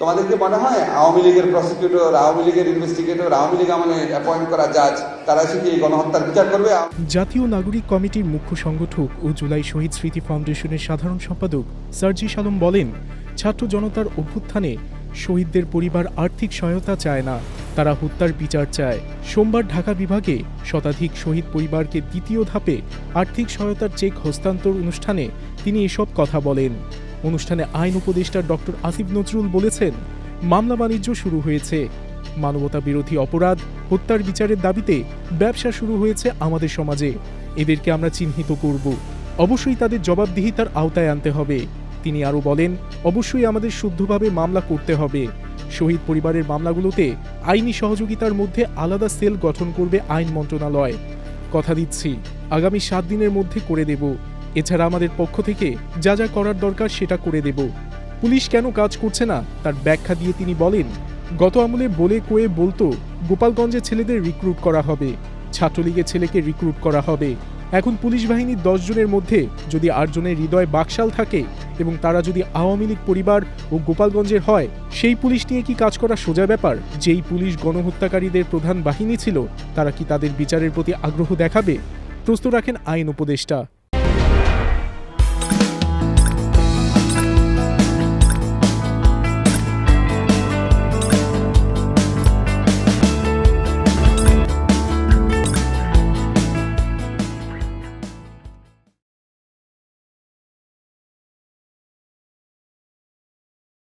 তোমাদেরকে মনে হয় আওয়ামী লীগের প্রসিকিউটর আওয়ামী লীগের ইনভেস্টিগেটর আওয়ামী লীগ আমাদের অ্যাপয়েন্ট করা জাজ তারা এসে কি গণহত্যার বিচার করবে? জাতীয় নাগরিক কমিটির মুখ্য সংগঠক ও জুলাই শহীদ স্মৃতি ফাউন্ডেশনের সাধারণ সম্পাদক সার্জি আলম বলেন, ছাত্র জনতার অভ্যুত্থানে শহীদদের পরিবার আর্থিক সহায়তা চায় না, তারা হত্যার বিচার চায়। সোমবার ঢাকা বিভাগে শতাধিক শহীদ পরিবারকে দ্বিতীয় ধাপে আর্থিক সহায়তার চেক হস্তান্তর অনুষ্ঠানে তিনি এসব কথা বলেন। অনুষ্ঠানে আইন উপদেষ্টা ডক্টর আসিফ নজরুল বলেছেন, মামলা বাণিজ্য শুরু হয়েছে। মানবতা বিরোধী অপরাধ, হত্যার বিচারের দাবিতে ব্যবসা শুরু হয়েছে আমাদের সমাজে। এদেরকে আমরা চিহ্নিত করব। অবশ্যই তাদের জবাবদিহিতার আওতায় আনতে হবে। তিনি আরও বলেন, অবশ্যই আমাদের শুদ্ধভাবে মামলা করতে হবে। শহীদ পরিবারের মামলাগুলোতে আইনি সহযোগিতার মধ্যে আলাদা সেল গঠন করবে আইন মন্ত্রণালয়। কথা দিচ্ছি, আগামী সাত দিনের মধ্যে করে দেব। এছাড়া আমাদের পক্ষ থেকে যা যা করার দরকার সেটা করে দেব। পুলিশ কেন কাজ করছে না? তার ব্যাখ্যা দিয়ে তিনি বলেন, গত আমলে বলে কয়ে বলতো গোপালগঞ্জে ছেলেদের রিক্রুট করা হবে, ছাত্রলীগের ছেলেকে রিক্রুট করা হবে। এখন পুলিশ বাহিনীর জনের মধ্যে যদি আটজনের হৃদয় বাকশাল থাকে এবং তারা যদি আওয়ামী লীগ পরিবার ও গোপালগঞ্জের হয়, সেই পুলিশ নিয়ে কি কাজ করা সোজা ব্যাপার? যেই পুলিশ গণহত্যাকারীদের প্রধান বাহিনী ছিল, তারা কি তাদের বিচারের প্রতি আগ্রহ দেখাবে? প্রশ্ন রাখেন আইন উপদেষ্টা।